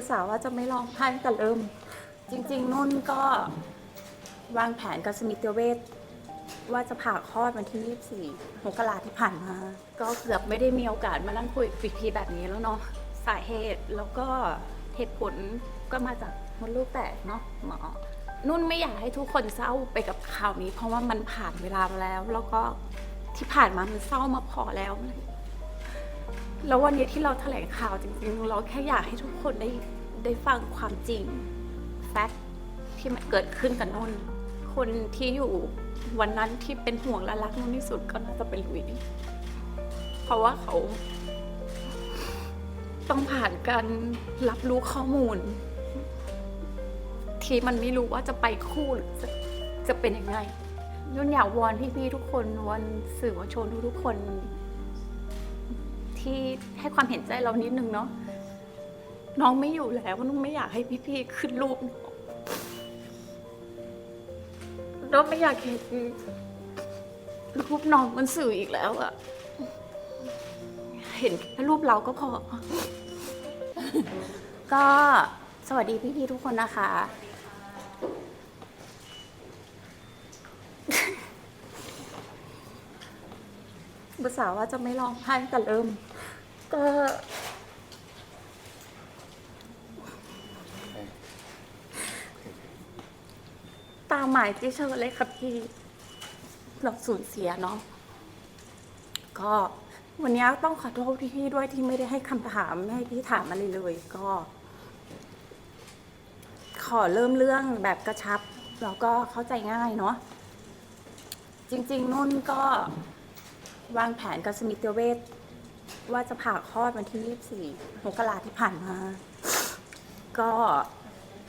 ภาษาว่าจะไม่ร้องไห้แต่เริ่ม จริง ๆ นุ่นก็วางแผนกับสมิติเวชว่าจะผ่าคลอดวันที่ 24มกราที่ผ่านมา ก็เกือบไม่ได้มีโอกาสมานั่งคุยกับพีแบบนี้แล้วเนาะสาเหตุแล้วก็เหตุผลก็มาจากมดลูกแตกเนาะหมอ นุ่นไม่อยากให้ทุกคนเศร้าไปกับข่าวนี้ เพราะว่ามันผ่านเวลามาแล้ว แล้วก็ที่ผ่านมามันเศร้ามาพอแล้ว แล้ววันนี้ที่เราแถลงข่าวจริงๆ เราแค่อยากให้ทุกคนได้ได้ฟังความจริงแฟกต์ที่มันเกิดขึ้นกับนุ่นคนที่อยู่วันนั้นที่เป็นห่วงและรักนุ่นที่สุดก็น่าจะเป็นลุยเพราะว่าเขาต้องผ่านการรับรู้ข้อมูล ที่มันไม่รู้ว่าจะไปคู่หรือจะจะเป็นยังไงนุ่นอยากวอนพี่ๆทุกคนวอนสื่อมวลชนทุกๆคน ที่ให้ความเห็นใจเรานิดนึงเนาะน้องไม่อยู่แล้วนุ่นไม่อยากให้พี่ๆขึ้นรูปน้องไม่อยากเห็นรูปน้องบนสื่ออีกแล้วอะเห็นแค่รูปเราก็พอ ก็สวัสดีพี่ๆทุกคนนะคะ ภาษาว่าจะไม่ร้องไห้แต่เริ่ม ก็ตามหมายที่เชิญเลยครับพี่ เราสูญเสียเนาะก็วันนี้ต้องขอโทษพี่ด้วยที่ไม่ได้ให้คำถามไม่ให้พี่ถามอะไรเลยก็ ขอเริ่มเรื่องแบบกระชับ แล้วก็เข้าใจง่ายเนาะจริง ๆนุ่นก็วางแผนกับสมิติเวช ว่าจะผ่าคลอดวันที่ 24มกราที่ผ่านมา ก็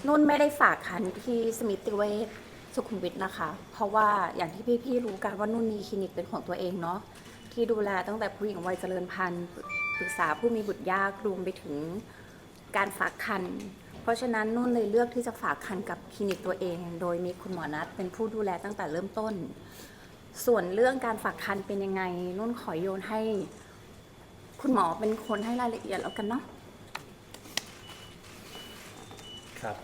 นุ่นไม่ได้ฝากคันที่สมิติเวชสุขุมวิทนะคะ เพราะว่าอย่างที่พี่ๆรู้กันว่านุ่นมีคลินิกเป็นของตัวเองเนาะที่ดูแลตั้งแต่ผู้หญิงวัยเจริญพันธุ์ปรึกษาผู้มีบุตรยากรวมไปถึงการฝากคันเพราะฉะนั้นนุ่นเลยเลือกที่จะฝากคันกับคลินิกตัวเอง โดยมีคุณหมอนัดเป็นผู้ดูแลตั้งแต่เริ่มต้น ส่วนเรื่องการฝากคันเป็นยังไงนุ่นขอโยนให้ คุณหมอเป็นคนให้รายละเอียดแล้วกันเนาะครับ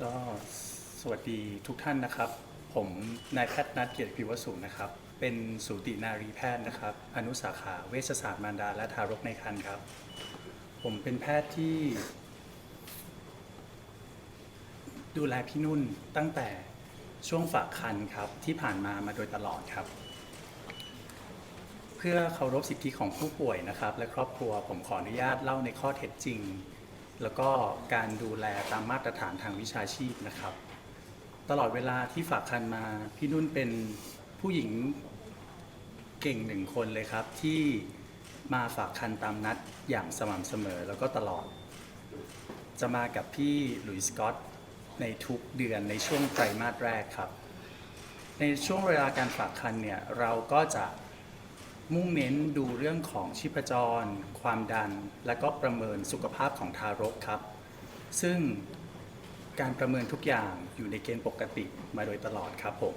ก็สวัสดีทุกท่านนะครับ ผมนายแพทย์นัทเกียรติพิวสุนะครับ เป็นสูตินารีแพทย์นะครับ อนุสาขาเวชศาสตร์มารดาและทารกในครรภ์ครับ ผมเป็นแพทย์ที่ ดูแลพี่นุ่นตั้งแต่ช่วงฝากคันครับที่ผ่านมามาโดยตลอดครับ พื่อเคารพสิทธิของผู้ป่วยนะครับ และครอบครัวผมขออนุญาตเล่าในข้อเท็จจริง แล้วก็การดูแลตามมาตรฐานทางวิชาชีพนะครับ ตลอดเวลาที่ฝากคันมา พี่นุ่นเป็นผู้หญิงเก่งหนึ่งคนเลยครับ ที่มาฝากคันตามนัดอย่างสม่ำเสมอแล้วก็ตลอด จะมากับพี่หลุยส์สกอตในทุกเดือนในช่วงไตรมาสแรกครับ ในช่วงเวลาการฝากคันเนี่ยเราก็จะ มุ่งเน้นดูเรื่องของชีพจร ความดัน และก็ประเมินสุขภาพของทารกครับ ซึ่งการประเมินทุกอย่างอยู่ในเกณฑ์ปกติมาโดยตลอดครับผม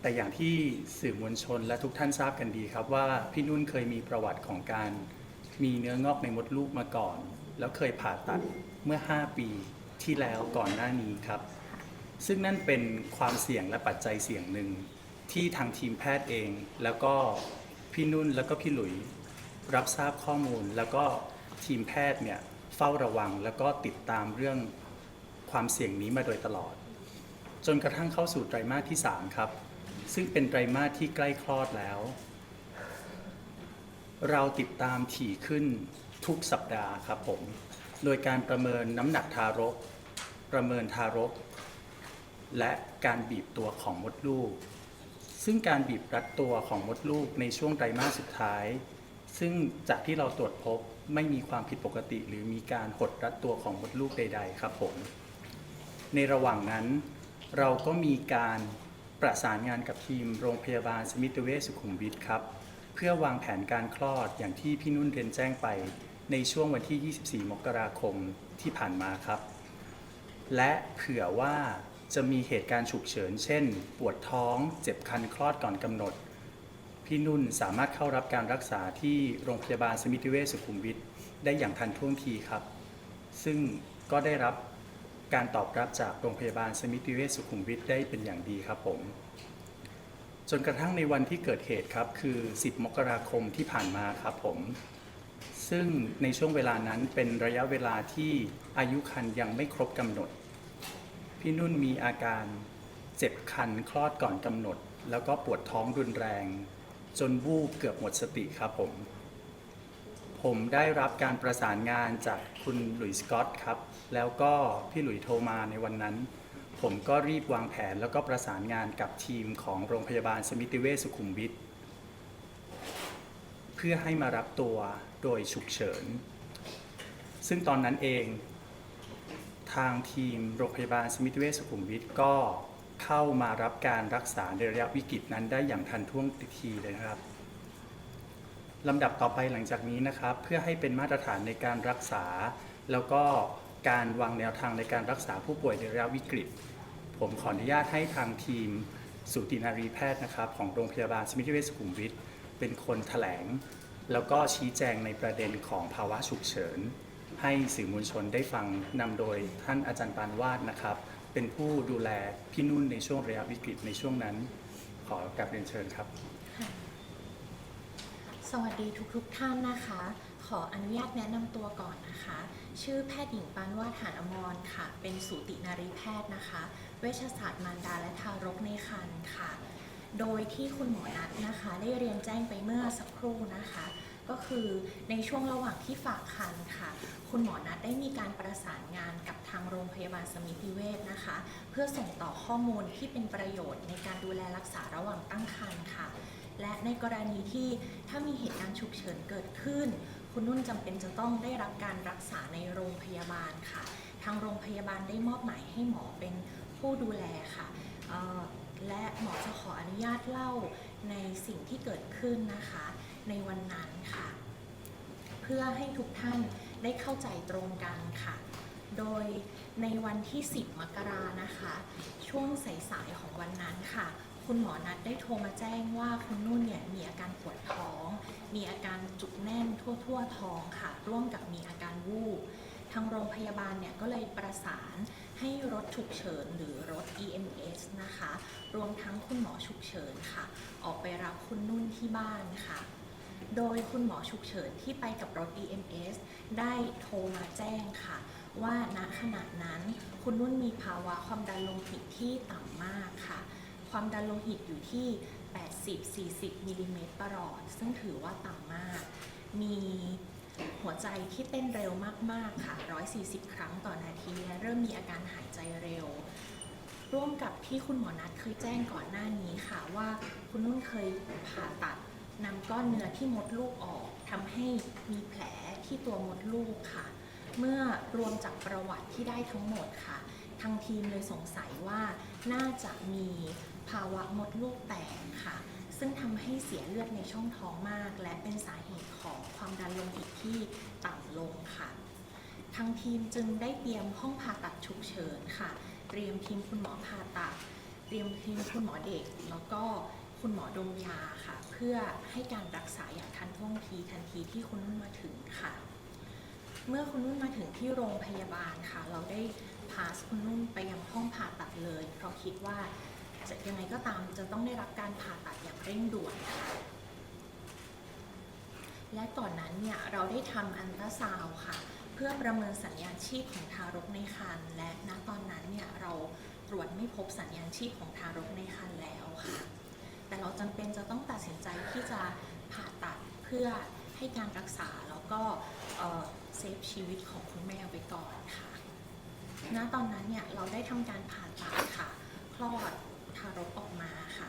แต่อย่างที่สื่อมวลชนและทุกท่านทราบกันดีครับว่าพี่นุ่นเคยมีประวัติของการมีเนื้องอกในมดลูกมาก่อน แล้วเคยผ่าตัดเมื่อ 5 ปีที่แล้วก่อนหน้านี้ครับ ซึ่งนั่นเป็นความเสี่ยงและปัจจัยเสี่ยงหนึ่ง ที่ทางทีมแพทย์เอง แล้วก็พี่นุ่นแล้วก็พี่หลุยรับทราบข้อมูล แล้วก็ทีมแพทย์เนี่ยเฝ้าระวัง แล้วก็ติดตามเรื่องความเสี่ยงนี้มาโดยตลอด จนกระทั่งเข้าสู่ไตรมาสที่ 3 ครับ ซึ่งเป็นไตรมาสที่ใกล้คลอดแล้ว เราติดตามถี่ขึ้นทุกสัปดาห์ครับผม โดยการประเมินน้ำหนักทารก ประเมินทารก และการบีบตัวของมดลูก ซึ่งการบีบรัดตัวของมดลูกในช่วงไตรมาสสุดท้าย ซึ่งจากที่เราตรวจพบไม่มีความผิดปกติ หรือมีการหดรัดตัวของมดลูกใด ๆ ครับผม ในระหว่างนั้น เราก็มีการประสานงานกับทีมโรงพยาบาลสมิติเวชสุขุมวิทครับ เพื่อวางแผนการคลอดอย่างที่พี่นุ่นเรียนแจ้งไป ในช่วงวันที่ 24 มกราคมที่ผ่านมาครับ และเผื่อว่า จะมีเหตุการณ์ฉุกเฉิน เช่น ปวดท้อง เจ็บคันคลอดก่อนกำหนด พี่นุ่นสามารถเข้ารับการรักษาที่โรงพยาบาลสมิติเวชสุขุมวิทได้อย่างทันท่วงทีครับ ซึ่งก็ได้รับการตอบรับจากโรงพยาบาลสมิติเวชสุขุมวิทได้เป็นอย่างดีครับผม จนกระทั่งในวันที่เกิดเหตุครับ คือ 10 มกราคมที่ผ่านมาครับผม ซึ่งในช่วงเวลานั้นเป็นระยะเวลาที่อายุคันยังไม่ครบกำหนด พี่นุ่นมีอาการเจ็บคันคลอดก่อนกำหนด แล้วก็ปวดท้องรุนแรง จนวูบเกือบหมดสติครับผม ผมได้รับการประสานงานจากคุณหลุยส์สกอตครับ แล้วก็พี่หลุยโทรมาในวันนั้น ผมก็รีบวางแผนแล้วก็ประสานงานกับทีมของโรงพยาบาลสมิติเวชสุขุมวิทเพื่อให้มารับตัวโดยฉุกเฉิน ซึ่งตอนนั้นเอง ทางทีมโรงพยาบาลสมิติเวชสุขุมวิทก็เข้ามารับการรักษาในระยะวิกฤตนั้นได้อย่างทันท่วงทีเลยนะครับลำดับต่อไปหลังจากนี้นะครับ เพื่อให้เป็นมาตรฐานในการรักษา แล้วก็การวางแนวทางในการรักษาผู้ป่วยในระยะวิกฤต ผมขออนุญาตให้ทางทีมสูตินารีแพทย์นะครับ ของโรงพยาบาลสมิติเวชสุขุมวิทเป็นคนแถลง แล้วก็ชี้แจงในประเด็นของภาวะฉุกเฉิน ให้สื่อมวลชนได้ฟังนำโดยท่านอาจารย์ปานวาดนะครับ เป็นผู้ดูแลพี่นุ่นในช่วงระยะวิกฤตในช่วงนั้น ขอกลับเรียนเชิญครับ สวัสดีทุกๆทท่านนะคะ ขออนุญาตแนะนำตัวก่อนนะคะ ชื่อแพทย์หญิงปานวาดหานอมรค่ะ เป็นสูตินารีแพทย์นะคะ เวชศาสตร์มารดาและทารกในครรภ์ค่ะ โดยที่คุณหมอนัทนะคะ ได้เรียนแจ้งไปเมื่อสักครู่นะคะ ก็คือในช่วงระหว่างที่ฝากคันค่ะ คุณหมอนัทได้มีการประสานงานกับทางโรงพยาบาลสมิติเวชนะคะ เพื่อส่งต่อข้อมูลที่เป็นประโยชน์ในการดูแลรักษาระหว่างตั้งครรภ์ค่ะ และในกรณีที่ถ้ามีเหตุการณ์ฉุกเฉินเกิดขึ้น คุณนุ่นจำเป็นจะต้องได้รับการรักษาในโรงพยาบาลค่ะ ทางโรงพยาบาลได้มอบหมายให้หมอเป็นผู้ดูแลค่ะและหมอจะขออนุญาตเล่าในสิ่งที่เกิดขึ้นนะคะ ในวันนั้นค่ะ เพื่อให้ทุกท่านได้เข้าใจตรงกันค่ะ โดยในวันที่ 10 มกรานะคะ ช่วงสายๆของวันนั้นค่ะ คุณหมอนัดได้โทรมาแจ้งว่าคุณนุ่นเนี่ยมีอาการปวดท้อง มีอาการจุกแน่นทั่วๆท้องค่ะ ร่วมกับมีอาการวูบทางโรงพยาบาลเนี่ยก็เลยประสานให้รถฉุกเฉินหรือรถ EMS นะคะ รวมทั้งคุณหมอฉุกเฉินค่ะ ออกไปรับคุณนุ่นที่บ้านค่ะ โดยคุณหมอฉุกเฉินที่ไปกับรถ EMS ได้โทรมาแจ้งค่ะ ว่าณขณะนั้นคุณนุ่นมีภาวะความดันโลหิตที่ต่ำมากค่ะ ความดันโลหิตอยู่ที่ 80-40 มิลลิเมตรประหลอด ซึ่งถือว่าต่ำมาก มีหัวใจที่เต้นเร็วมาก ๆ ค่ะ 140 ครั้งต่อนาที และเริ่มมีอาการหายใจเร็ว ร่วมกับที่คุณหมอนัดเคยแจ้งก่อนหน้านี้ค่ะว่าคุณนุ่นเคยผ่าตัด นำก้อนเนื้อที่มดลูกออกทำให้มีแผลที่ตัวมดลูกค่ะ เมื่อรวมจากประวัติที่ได้ทั้งหมดค่ะ ทางทีมเลยสงสัยว่าน่าจะมีภาวะมดลูกแตกค่ะ ซึ่งทำให้เสียเลือดในช่องท้องมาก และเป็นสาเหตุของความดันโลหิตที่ต่ำลงค่ะ ทางทีมจึงได้เตรียมห้องผ่าตัดฉุกเฉินค่ะ เตรียมทีมคุณหมอผ่าตัด เตรียมทีมคุณหมอเด็ก แล้วก็ คุณหมอดมยาค่ะ เพื่อให้การรักษาอย่างทันท่วงทีทันทีที่คุณนุ่นมาถึงค่ะ เมื่อคุณนุ่นมาถึงที่โรงพยาบาลค่ะ เราได้พาคุณนุ่นไปยังห้องผ่าตัดเลย เพราะคิดว่าจะยังไงก็ตามจะต้องได้รับการผ่าตัดอย่างเร่งด่วนค่ะและก่อนนั้นเนี่ยเราได้ทำอันตราซาวค่ะ เพื่อประเมินสัญญาณชีพของทารกในครรภ์และณตอนนั้นเนี่ยเราตรวจไม่พบสัญญาณชีพของทารกในครรภ์แล้วค่ะ แต่เราจำเป็นจะต้องตัดสินใจที่จะผ่าตัดเพื่อให้การรักษาแล้วก็เเซฟชีวิตของคุณแม่ไว้ก่อนค่ะ ณ ตอนนั้นเนี่ยเราได้ทำการผ่าตัดค่ะ คลอดทารกออกมาค่ะ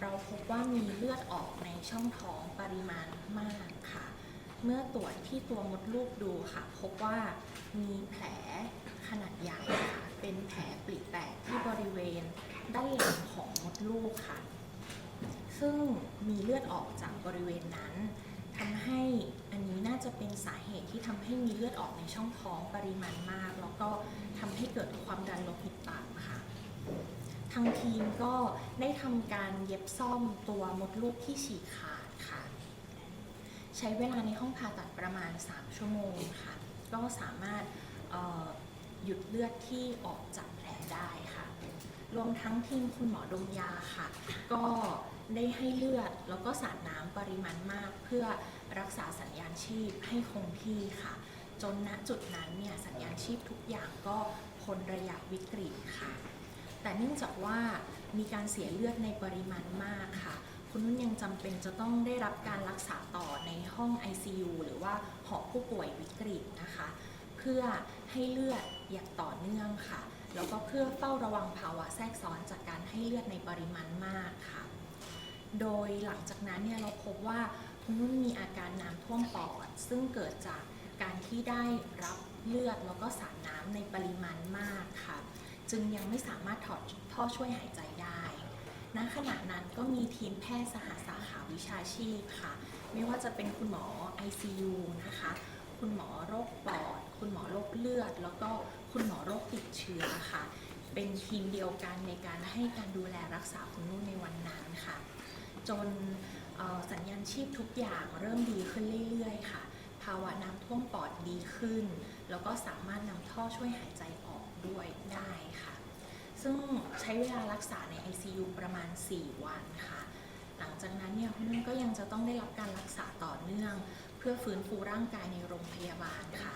เราพบว่ามีเลือดออกในช่องท้องปริมาณมากค่ะ เมื่อตรวจที่ตัวมดลูกดูค่ะ พบว่ามีแผลขนาดใหญ่ค่ะ เป็นแผลปลิแตกที่บริเวณด้านหลังของมดลูกค่ะ ซึ่งมีเลือดออกจากบริเวณนั้นทำให้อันนี้น่าจะเป็นสาเหตุที่ทำให้มีเลือดออกในช่องท้องปริมาณมาก แล้วก็ทำให้เกิดความดันโลหิตต่ำค่ะทางทีมก็ได้ทำการเย็บซ่อมตัวมดลูกที่ฉีกขาดค่ะ ใช้เวลาในห้องผ่าตัดประมาณ 3 ชั่วโมงค่ะ ก็สามารถหยุดเลือดที่ออกจากแผลได้ค่ะ รวมทั้งทีมคุณหมอดมยาค่ะ ก็ ได้ให้เลือดแล้วก็สารน้ำปริมาณมาก เพื่อรักษาสัญญาณชีพให้คงที่ค่ะ จนณจุดนั้นเนี่ยสัญญาณชีพทุกอย่างก็พ้นระยะวิกฤตค่ะ แต่เนื่องจากว่ามีการเสียเลือดในปริมาณมากค่ะ คุณนุ่นยังจำเป็นจะต้องได้รับการรักษาต่อในห้อง ICU หรือว่าหอผู้ป่วยวิกฤตนะคะ เพื่อให้เลือดอย่างต่อเนื่องค่ะแล้วก็เพื่อเฝ้าระวังภาวะแทรกซ้อนจากการให้เลือดในปริมาณมากค่ะ โดยหลังจากนั้นเนี่ยเราพบว่าคุณนุ่นมีอาการน้ำท่วมปอด ซึ่งเกิดจากการที่ได้รับเลือดแล้วก็สารน้ำในปริมาณมากค่ะ จึงยังไม่สามารถถอดท่อช่วยหายใจได้ณขณะนั้นก็มีทีมแพทย์สหสาขาวิชาชีพค่ะ ไม่ว่าจะเป็นคุณหมอ ICU นะคะ คุณหมอโรคปอด คุณหมอโรคเลือด แล้วก็คุณหมอโรคติดเชื้อค่ะ เป็นทีมเดียวกันในการให้การดูแลรักษาคุณนุ่นในวันนั้นค่ะ จนสัญญาณชีพทุกอย่างเริ่มดีขึ้นเรื่อยๆ ค่ะ ภาวะน้ำท่วมปอดดีขึ้น แล้วก็สามารถนำท่อช่วยหายใจออกด้วยได้ค่ะ ซึ่งใช้เวลารักษาใน ICU ประมาณ 4 วันค่ะ หลังจากนั้นเนี่ยคุณนุ่นก็ยังจะต้องได้รับการรักษาต่อเนื่อง เพื่อฟื้นฟูร่างกายในโรงพยาบาลค่ะ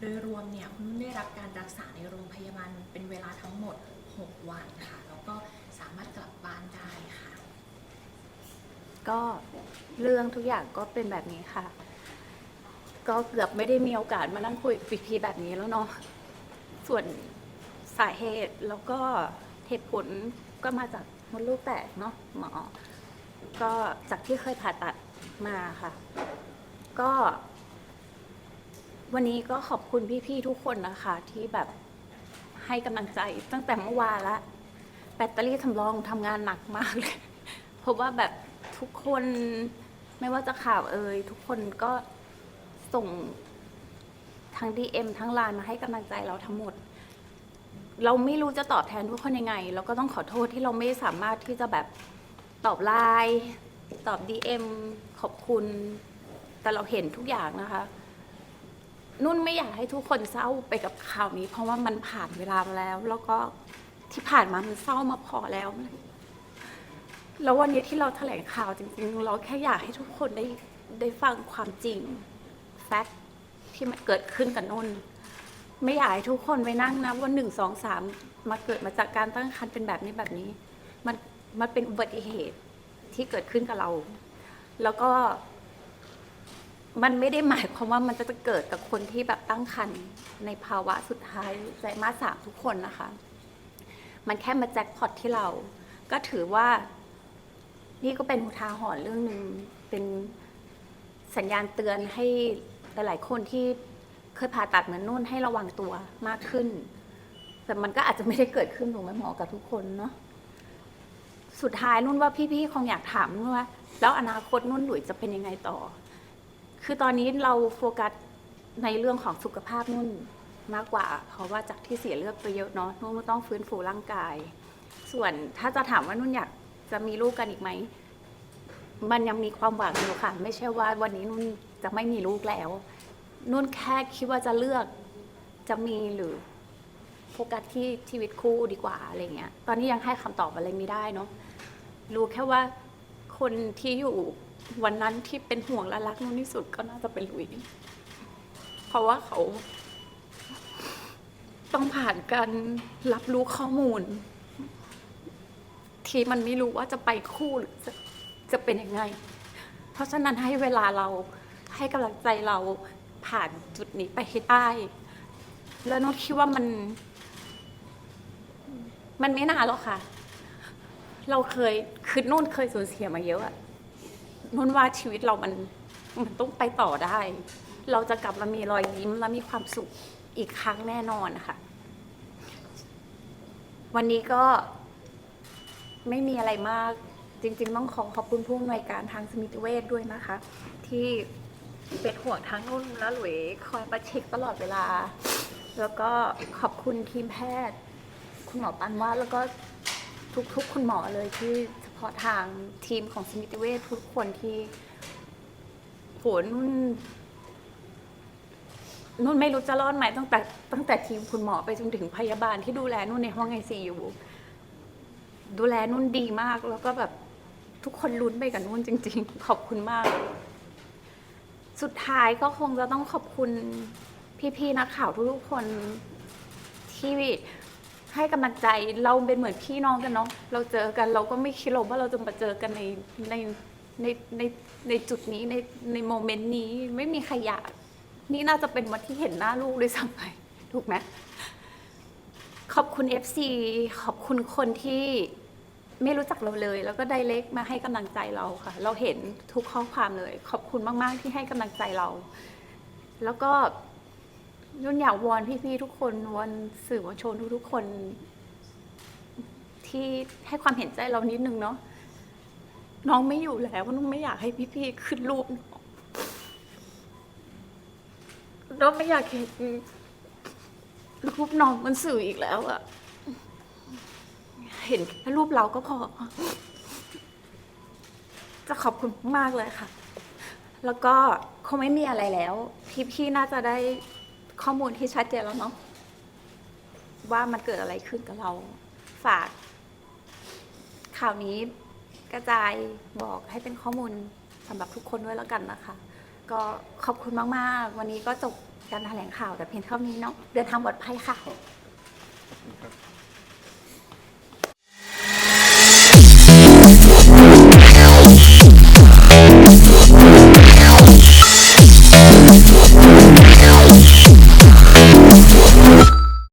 โดยรวมเนี่ยคุณนุ่นได้รับการรักษาในโรงพยาบาลเป็นเวลาทั้งหมด 6 วันค่ะ แล้วก็สามารถกลับบ้านได้ค่ะ ก็เรื่องทุกอย่างก็เป็นแบบนี้ค่ะ ก็เกือบไม่ได้มีโอกาสมานั่งคุยปีพีแบบนี้แล้วเนาะส่วนสาเหตุแล้วก็เหตุผลก็มาจากมดลูกแตกเนาะหมอ ก็จากที่เคยผ่าตัดมาค่ะ ก็ วันนี้ก็ขอบคุณพี่ๆทุกคนนะคะ ที่แบบให้กำลังใจตั้งแต่เมื่อวานละแบตเตอรี่สำรองทำงานหนักมากเลยเพราะว่าแบบ ทุกคนไม่ว่าจะข่าวเอ่ยทุกคนก็ส่งทั้ง DM ทั้งไลน์มาให้กำลังใจเราทั้งหมด เราไม่รู้จะตอบแทนทุกคนยังไง เราก็ต้องขอโทษที่เราไม่สามารถที่จะแบบตอบไลน์ตอบ DM ขอบคุณ แต่เราเห็นทุกอย่างนะคะ นุ่นไม่อยากให้ทุกคนเศร้าไปกับข่าวนี้ เพราะว่ามันผ่านเวลามาแล้ว แล้วก็ที่ผ่านมามันเศร้ามาพอแล้ว แล้ววันนี้ที่เราแถลงข่าวจริงๆ เราแค่อยากให้ทุกคนได้ได้ฟังความจริง แฟกต์ที่มันเกิดขึ้นกับนุ่น ไม่อยากให้ทุกคนไปนั่งนะว่าหนึ่งสองสามมาเกิดมาจากการตั้งครรภ์เป็นแบบนี้แบบนี้ มันมันเป็นอุบัติเหตุที่เกิดขึ้นกับเรา แล้วก็ มันไม่ได้หมายความว่ามันจะเกิดกับคนที่แบบตั้งครรภ์ในภาวะสุดท้ายไตรมาสสามทุกคนนะคะ มันแค่มาแจ็คพอตที่เรา ก็ถือว่า นี่ก็เป็นอุทาหรณ์เรื่องหนึ่งเป็นสัญญาณเตือนให้หลาย ๆ คนที่เคยผ่าตัดเหมือนนุ่นให้ระวังตัวมากขึ้น แต่มันก็อาจจะไม่ได้เกิดขึ้นถูกไหมหมอกับทุกคนเนาะสุดท้ายนุ่นว่าพี่ๆคงอยากถามนุ่นว่า แล้วอนาคตนุ่นหลุยจะเป็นยังไงต่อ คือตอนนี้เราโฟกัสในเรื่องของสุขภาพนุ่นมากกว่า เพราะว่าจากที่เสียเลือดไปเยอะเนาะนุ่นต้องฟื้นฟูร่างกาย ส่วนถ้าจะถามว่านุ่นอยาก จะมีลูกกันอีกไหม มันยังมีความหวังอยู่ค่ะ ไม่ใช่ว่าวันนี้นุ่นจะไม่มีลูกแล้ว นุ่นแค่คิดว่าจะเลือกจะมีหรือโฟกัสที่ชีวิตคู่ดีกว่าอะไรเงี้ย ตอนนี้ยังให้คำตอบอะไรไม่ได้เนาะ รู้แค่ว่าคนที่อยู่วันนั้นที่เป็นห่วงและรักนุ่นที่สุดก็น่าจะเป็นลุย เพราะว่าเขา ต้องผ่านการรับรู้ข้อมูล ทีมันไม่รู้ว่าจะไปคู่หรือจะจะเป็นยังไง เพราะฉะนั้นให้เวลาเราให้กำลังใจเราผ่านจุดนี้ไปให้ได้ แล้วนุ่นคิดว่ามัน มันไม่นานหรอกค่ะ เราเคยคือนุ่นเคยสูญเสียมาเยอะอะนุ่นว่าชีวิตเรามันมันต้องไปต่อได้ เราจะกลับมามีรอยยิ้มและมีความสุขอีกครั้งแน่นอนค่ะ วันนี้ก็ ไม่มีอะไรมากจริง ๆ ต้องขอขอบคุณผู้อำนวยการทางสมิติเวชด้วยนะคะ ที่เป็นห่วงทั้งนุ่นและหลุยคอยประเช็คตลอดเวลา แล้วก็ขอบคุณทีมแพทย์ คุณหมอปันว่าแล้วก็ทุกๆ คุณหมอเลยที่เฉพาะทางทีมของสมิติเวชทุกคนที่โหนุ่นนุ่นไม่รู้จะรอดไหมตั้งแต่ตั้งแต่ทีมคุณหมอไปจนถึงพยาบาลที่ดูแลนุ่นในห้องไอซียู ดูแลนุ่นดีมาก แล้วก็แบบทุกคนลุ้นไปกับนุ่นจริง ๆ ขอบคุณมาก สุดท้ายก็คงจะต้องขอบคุณพี่ๆนักข่าวทุกๆคนที่ให้กำลังใจเราเป็นเหมือนพี่น้องกันเนาะเราเจอกันเราก็ไม่คิดหรอกว่าเราจะมาเจอกันในในในในในจุดนี้ในในโมเมนต์นี้ไม่มีใครอยากนี่น่าจะเป็นวันที่เห็นหน้าลูกด้วยซ้ำไปถูกไหมขอบคุณ FC ขอบคุณคนที่ ไม่รู้จักเราเลย แล้วก็ไดเ c กมาให้กำลังใจเราค่ะ เราเห็นทุกข้อความเลย ขอบคุณมาก ๆ ที่ให้กำลังใจเรา แล้วก็ยุ่นอยากวอนพี่ ๆ ทุกคนวอนสื่อมวลชนทุกๆคน ที่ให้ความเห็นใจเรานิดนึงเนาะน้องไม่อยู่แล้วนุ่นไม่อยากให้พี่ ๆ ขึ้นรูปน้องเราไม่อยากเห็นรูปน้องมันสื่ออีกแล้วอะ เห็นแค่รูปเราก็พอ จะขอบคุณมากเลยค่ะ แล้วก็คงไม่มีอะไรแล้ว พี่ๆน่าจะได้ข้อมูลที่ชัดเจนแล้วเนาะว่ามันเกิดอะไรขึ้นกับเรา ฝาก ข่าวนี้กระจายบอกให้เป็นข้อมูลสำหรับทุกคนด้วยแล้วกันนะคะ ก็ขอบคุณมากๆ วันนี้ก็จบการแถลงข่าวแต่เพียงเท่านี้เนาะเดินทางปลอดภัยค่ะครับ